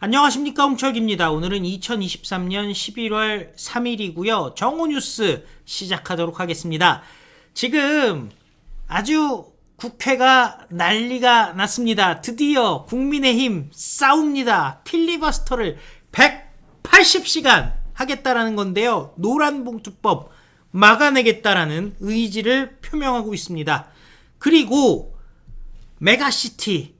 안녕하십니까 홍철기입니다. 오늘은 2023년 11월 3일이고요. 정오 뉴스 시작하도록 하겠습니다. 지금 아주 국회가 난리가 났습니다. 드디어 국민의힘 싸웁니다. 필리버스터를 180시간 하겠다라는 건데요. 노란 봉투법 막아내겠다라는 의지를 표명하고 있습니다. 그리고 메가시티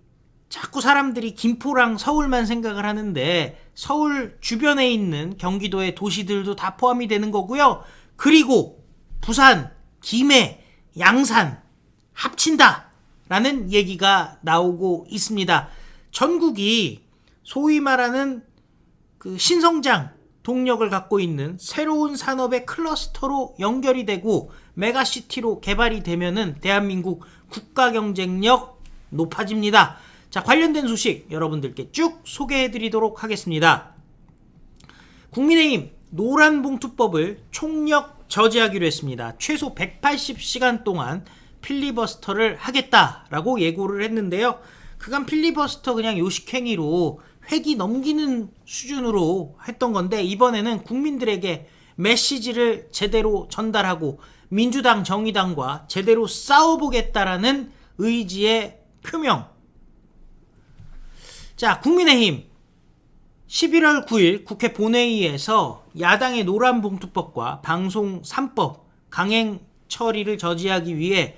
자꾸 사람들이 김포랑 서울만 생각을 하는데 서울 주변에 있는 경기도의 도시들도 다 포함이 되는 거고요. 그리고 부산, 김해, 양산 합친다 라는 얘기가 나오고 있습니다. 전국이 소위 말하는 그 신성장 동력을 갖고 있는 새로운 산업의 클러스터로 연결이 되고 메가시티로 개발이 되면은 대한민국 국가 경쟁력 높아집니다. 자, 관련된 소식 여러분들께 쭉 소개해 드리도록 하겠습니다. 국민의힘 노란봉투법을 총력 저지하기로 했습니다. 최소 180시간 동안 필리버스터를 하겠다라고 예고를 했는데요. 그간 필리버스터 그냥 요식행위로 회기 넘기는 수준으로 했던 건데 이번에는 국민들에게 메시지를 제대로 전달하고 민주당 정의당과 제대로 싸워보겠다라는 의지의 표명 자, 국민의힘 11월 9일 국회 본회의에서 야당의 노란봉투법과 방송 3법 강행 처리를 저지하기 위해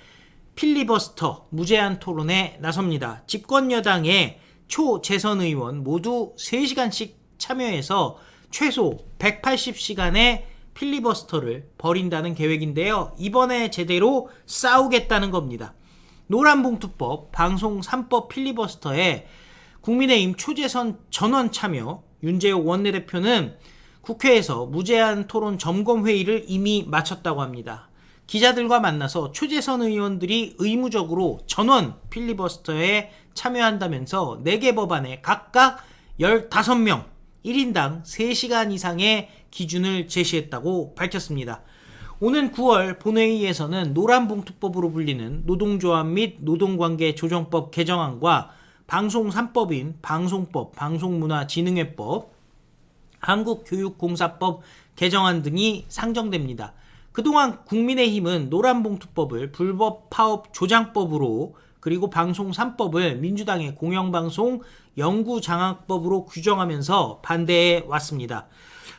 필리버스터 무제한 토론에 나섭니다. 집권 여당의 초재선 의원 모두 3시간씩 참여해서 최소 180시간의 필리버스터를 벌인다는 계획인데요. 이번에 제대로 싸우겠다는 겁니다. 노란봉투법, 방송 3법 필리버스터에 국민의힘 초재선 전원 참여 윤재욱 원내대표는 국회에서 무제한 토론 점검 회의를 이미 마쳤다고 합니다. 기자들과 만나서 초재선 의원들이 의무적으로 전원 필리버스터에 참여한다면서 4개 법안에 각각 15명, 1인당 3시간 이상의 기준을 제시했다고 밝혔습니다. 오는 9월 본회의에서는 노란봉투법으로 불리는 노동조합 및 노동관계 조정법 개정안과 방송 3법인 방송법, 방송문화진흥회법, 한국교육공사법 개정안 등이 상정됩니다. 그동안 국민의힘은 노란봉투법을 불법 파업 조장법으로 그리고 방송 3법을 민주당의 공영방송 연구장악법으로 규정하면서 반대해 왔습니다.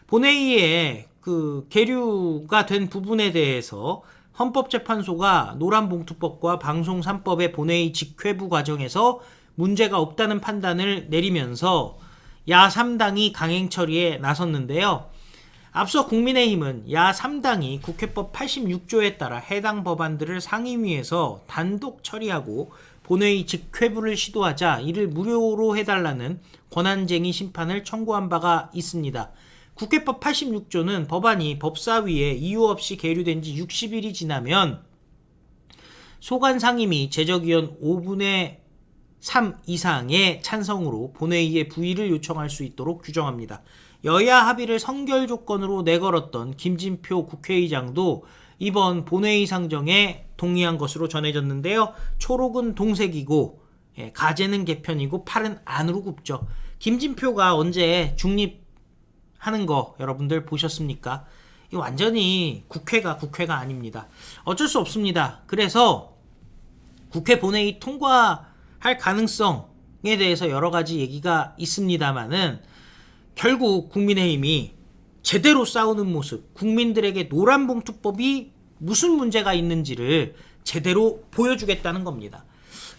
본회의에 그 계류가 된 부분에 대해서 헌법재판소가 노란봉투법과 방송 3법의 본회의 직회부 과정에서 문제가 없다는 판단을 내리면서 야 3당이 강행 처리에 나섰는데요. 앞서 국민의힘은 야 3당이 국회법 86조에 따라 해당 법안들을 상임위에서 단독 처리하고 본회의 직회부를 시도하자 이를 무료로 해달라는 권한쟁의 심판을 청구한 바가 있습니다. 국회법 86조는 법안이 법사위에 이유 없이 계류된 지 60일이 지나면 소관 상임위 제적위원 5분의 3 이상의 찬성으로 본회의에 부의를 요청할 수 있도록 규정합니다. 여야 합의를 선결 조건으로 내걸었던 김진표 국회의장도 이번 본회의 상정에 동의한 것으로 전해졌는데요. 초록은 동색이고 예, 가재는 개편이고 팔은 안으로 굽죠. 김진표가 언제 중립하는 거 여러분들 보셨습니까? 이 완전히 국회가 국회가 아닙니다. 어쩔 수 없습니다. 그래서 국회 본회의 통과 할 가능성에 대해서 여러 가지 얘기가 있습니다만은 결국 국민의힘이 제대로 싸우는 모습, 국민들에게 노란봉투법이 무슨 문제가 있는지를 제대로 보여주겠다는 겁니다.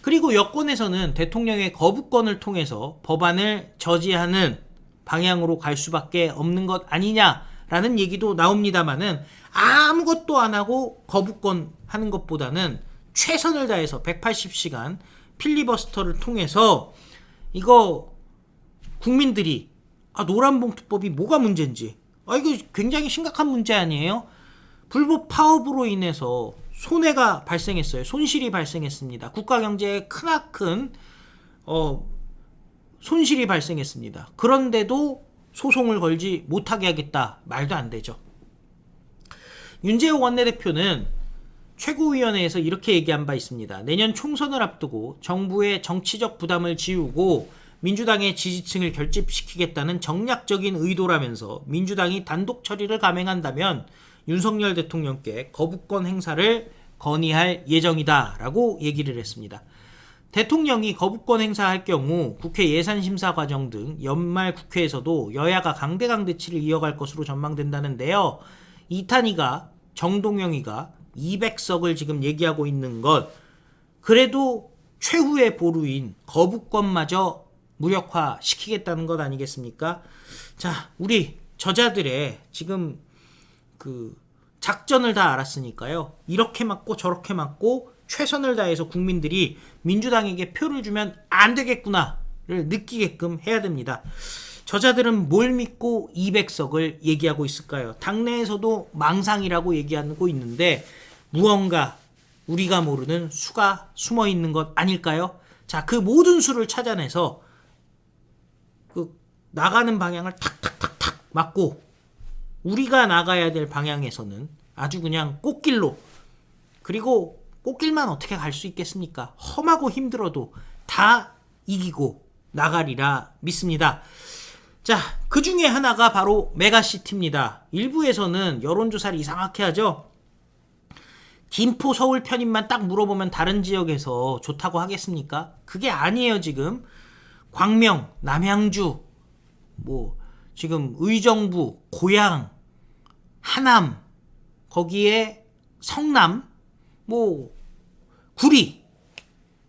그리고 여권에서는 대통령의 거부권을 통해서 법안을 저지하는 방향으로 갈 수밖에 없는 것 아니냐라는 얘기도 나옵니다만은 아무것도 안 하고 거부권 하는 것보다는 최선을 다해서 180시간 필리버스터를 통해서 이거 국민들이 아 노란봉투법이 뭐가 문제인지 아 이거 굉장히 심각한 문제 아니에요? 불법 파업으로 인해서 손해가 발생했어요. 손실이 발생했습니다. 국가 경제에 크나큰 어 손실이 발생했습니다. 그런데도 소송을 걸지 못하게 하겠다 말도 안 되죠. 윤재호 원내대표는 최고위원회에서 이렇게 얘기한 바 있습니다. 내년 총선을 앞두고 정부의 정치적 부담을 지우고 민주당의 지지층을 결집시키겠다는 정략적인 의도라면서 민주당이 단독 처리를 감행한다면 윤석열 대통령께 거부권 행사를 건의할 예정이다라고 얘기를 했습니다. 대통령이 거부권 행사할 경우 국회 예산심사 과정 등 연말 국회에서도 여야가 강대강 대치를 이어갈 것으로 전망된다는데요. 이탄희가 정동영이가 200석을 지금 얘기하고 있는 것 그래도 최후의 보루인 거부권마저 무력화 시키겠다는 것 아니겠습니까? 자, 우리 저자들의 지금 그 작전을 다 알았으니까요. 이렇게 맞고 저렇게 맞고 최선을 다해서 국민들이 민주당에게 표를 주면 안 되겠구나를 느끼게끔 해야 됩니다. 저자들은 뭘 믿고 200석을 얘기하고 있을까요? 당내에서도 망상이라고 얘기하고 있는데 무언가 우리가 모르는 수가 숨어 있는 것 아닐까요? 자, 그 모든 수를 찾아내서 그 나가는 방향을 탁탁탁탁 맞고 우리가 나가야 될 방향에서는 아주 그냥 꽃길로 그리고 꽃길만 어떻게 갈 수 있겠습니까? 험하고 힘들어도 다 이기고 나가리라 믿습니다. 자, 그 중에 하나가 바로 메가시티입니다. 일부에서는 여론조사를 이상하게 하죠. 김포 서울 편입만 딱 물어보면 다른 지역에서 좋다고 하겠습니까? 그게 아니에요, 지금. 광명, 남양주, 뭐, 지금 의정부, 고양, 하남, 거기에 성남, 뭐, 구리,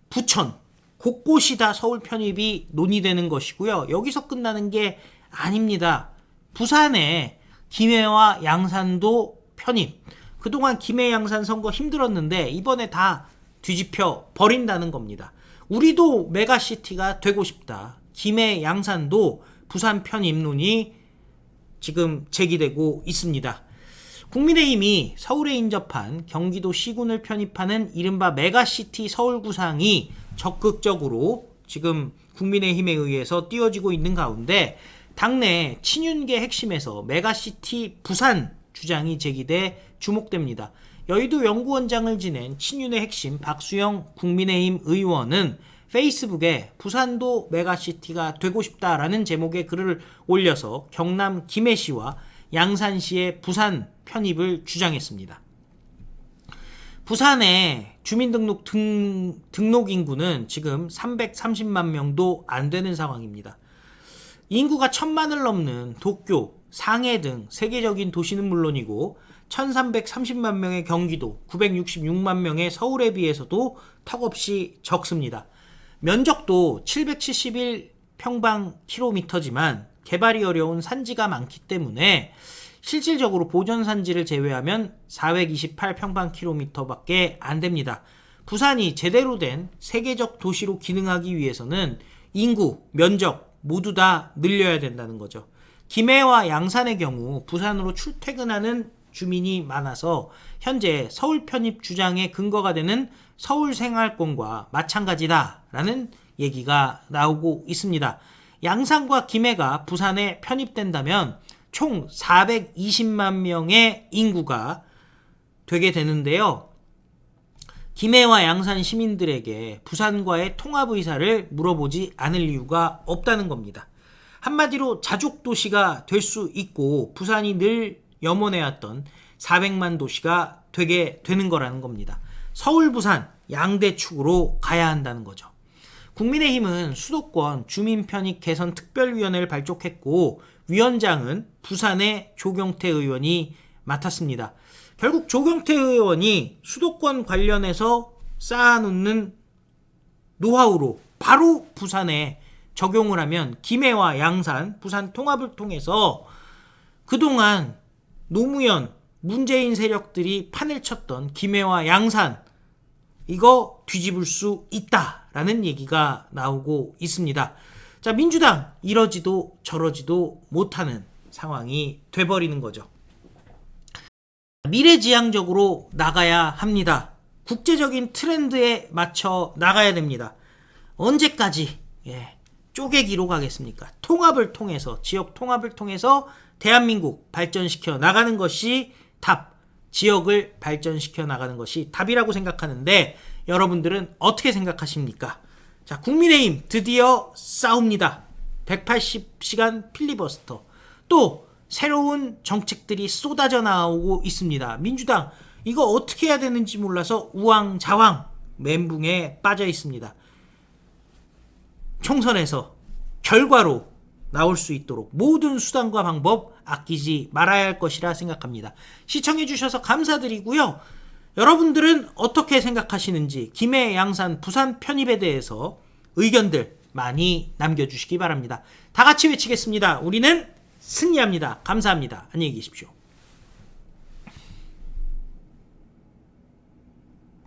부천, 곳곳이 다 서울 편입이 논의되는 것이고요. 여기서 끝나는 게 아닙니다. 부산에 김해와 양산도 편입. 그동안 김해 양산 선거 힘들었는데 이번에 다 뒤집혀 버린다는 겁니다. 우리도 메가시티가 되고 싶다. 김해 양산도 부산 편입론이 지금 제기되고 있습니다. 국민의힘이 서울에 인접한 경기도 시군을 편입하는 이른바 메가시티 서울 구상이 적극적으로 지금 국민의힘에 의해서 띄워지고 있는 가운데 당내 친윤계 핵심에서 메가시티 부산 주장이 제기돼 주목됩니다. 여의도 연구원장을 지낸 친윤의 핵심 박수영 국민의힘 의원은 페이스북에 부산도 메가시티가 되고 싶다라는 제목의 글을 올려서 경남 김해시와 양산시의 부산 편입을 주장했습니다. 부산의 주민등록 등, 등록 인구는 지금 330만 명도 안 되는 상황입니다. 인구가 천만을 넘는 도쿄, 상해 등 세계적인 도시는 물론이고 1330만 명의 경기도, 966만 명의 서울에 비해서도 턱없이 적습니다. 면적도 771 평방 킬로미터지만 개발이 어려운 산지가 많기 때문에 실질적으로 보전 산지를 제외하면 428 평방킬로미터밖에 안 됩니다. 부산이 제대로 된 세계적 도시로 기능하기 위해서는 인구, 면적 모두 다 늘려야 된다는 거죠. 김해와 양산의 경우 부산으로 출퇴근하는 주민이 많아서 현재 서울 편입 주장의 근거가 되는 서울 생활권과 마찬가지다라는 얘기가 나오고 있습니다. 양산과 김해가 부산에 편입된다면 총 420만 명의 인구가 되게 되는데요. 김해와 양산 시민들에게 부산과의 통합 의사를 물어보지 않을 이유가 없다는 겁니다. 한마디로 자족 도시가 될 수 있고 부산이 늘 염원해왔던 400만 도시가 되게 되는 거라는 겁니다. 서울, 부산 양대 축으로 가야 한다는 거죠. 국민의힘은 수도권 주민 편익 개선 특별위원회를 발족했고 위원장은 부산의 조경태 의원이 맡았습니다. 결국 조경태 의원이 수도권 관련해서 쌓아놓는 노하우로 바로 부산에 적용을 하면 김해와 양산, 부산 통합을 통해서 그동안 노무현, 문재인 세력들이 판을 쳤던 김해와 양산 이거 뒤집을 수 있다라는 얘기가 나오고 있습니다. 자, 민주당 이러지도 저러지도 못하는 상황이 돼버리는 거죠. 미래지향적으로 나가야 합니다. 국제적인 트렌드에 맞춰 나가야 됩니다. 언제까지 예, 쪼개기로 가겠습니까? 통합을 통해서 지역 통합을 통해서 대한민국 발전시켜 나가는 것이 답, 지역을 발전시켜 나가는 것이 답이라고 생각하는데 여러분들은 어떻게 생각하십니까? 자, 국민의힘 드디어 싸웁니다. 180시간 필리버스터. 또 새로운 정책들이 쏟아져 나오고 있습니다. 민주당 이거 어떻게 해야 되는지 몰라서 우왕좌왕 멘붕에 빠져 있습니다. 총선에서 결과로 나올 수 있도록 모든 수단과 방법 아끼지 말아야 할 것이라 생각합니다. 시청해 주셔서 감사드리고요. 여러분들은 어떻게 생각하시는지 김해 양산 부산 편입에 대해서 의견들 많이 남겨주시기 바랍니다. 다 같이 외치겠습니다. 우리는 승리합니다. 감사합니다. 안녕히 계십시오.